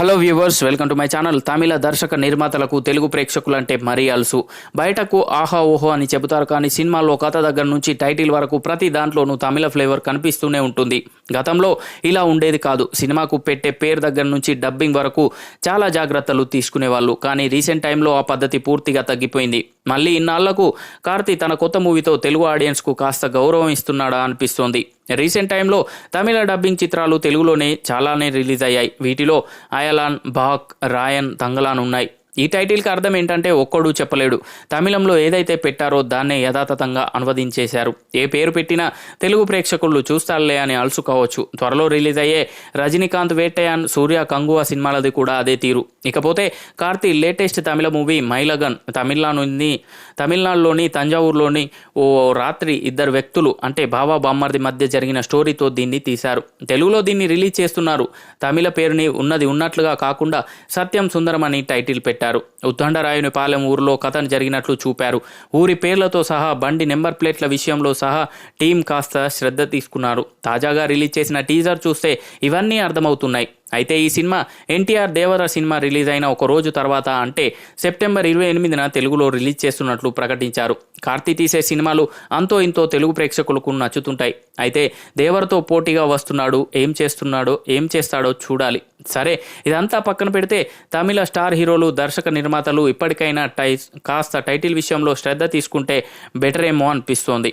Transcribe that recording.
Hello viewers welcome to my channel. Tamil దర్శక నిర్మాతలకు తెలుగు ప్రేక్షకులంటే మరీ అలుసు. బయటకు ఆహా ఓహో అని చెబుతారు కానీ సినిమాలో కథ దగ్గర నుంచి టైటిల్ వరకు ప్రతి దాంట్లోనూ తమిళ ఫ్లేవర్ కనిపిస్తూనే ఉంటుంది. గతంలో ఇలా ఉండేది కాదు. సినిమాకు పెట్టే పేరు దగ్గర నుంచి డబ్బింగ్ వరకు చాలా జాగ్రత్తలు తీసుకునేవాళ్ళు. కానీ రీసెంట్ టైంలో ఆ పద్ధతి పూర్తిగా తగ్గిపోయింది. మళ్ళీ ఇన్నాళ్ళకు కార్తీ తన కొత్త మూవీతో తెలుగు ఆడియన్స్కు కాస్త గౌరవం ఇస్తున్నాడా అనిపిస్తోంది. రీసెంట్ టైంలో తమిళ డబ్బింగ్ చిత్రాలు తెలుగులోనే చాలానే రిలీజ్ అయ్యాయి. వీటిలో అయలాన్ బాక్ రాయన్ తంగలాన్ ఉన్నాయి. ఈ టైటిల్కి అర్థం ఏంటంటే ఒక్కడు చెప్పలేడు. తమిళంలో ఏదైతే పెట్టారో దాన్నే యథాతథంగా అనువదించేశారు. ఏ పేరు పెట్టినా తెలుగు ప్రేక్షకులు చూస్తారులే అని అలుసుకోవచ్చు త్వరలో రిలీజ్ అయ్యే రజనీకాంత్ వేటయాన్ సూర్య కంగువా సినిమాలది కూడా అదే తీరు. ఇకపోతే కార్తీ లేటెస్ట్ తమిళ మూవీ మైలగన్ తమిళనాడుని తమిళనాడులోని తంజావూరులోని ఓ రాత్రి ఇద్దరు వ్యక్తులు అంటే బాబా బామ్మర్ది మధ్య జరిగిన స్టోరీతో దీన్ని తీశారు. తెలుగులో దీన్ని రిలీజ్ చేస్తున్నారు. తమిళ పేరుని ఉన్నది ఉన్నట్లుగా కాకుండా సత్యం సుందరం అని టైటిల్ పెట్టారు. ఉద్దండరాయుని పాలెం ఊరిలో కథ జరిగినట్లు చూపారు. ఊరి పేర్లతో సహా బండి నెంబర్ ప్లేట్ల విషయంలో సహా టీం కాస్త శ్రద్ధ తీసుకున్నారు. తాజాగా రిలీజ్ చేసిన టీజర్ చూస్తే ఇవన్నీ అర్థమవుతున్నాయి. అయితే ఈ cinema NTR Devara cinema release అయిన ఒక రోజు తర్వాత అంటే సెప్టెంబర్ ఇరవై ఎనిమిదిన తెలుగులో రిలీజ్ చేస్తున్నట్లు ప్రకటించారు. కార్తీ తీసే సినిమాలు అంతో ఇంతో తెలుగు ప్రేక్షకులకు నచ్చుతుంటాయి. అయితే దేవరతో పోటీగా వస్తున్నాడు ఏం చేస్తున్నాడో ఏం చేస్తాడో చూడాలి. సరే ఇదంతా పక్కన పెడితే తమిళ స్టార్ హీరోలు దర్శక నిర్మాతలు ఇప్పటికైనా టై కాస్త టైటిల్ విషయంలో శ్రద్ధ తీసుకుంటే బెటర్ ఏమో అనిపిస్తోంది.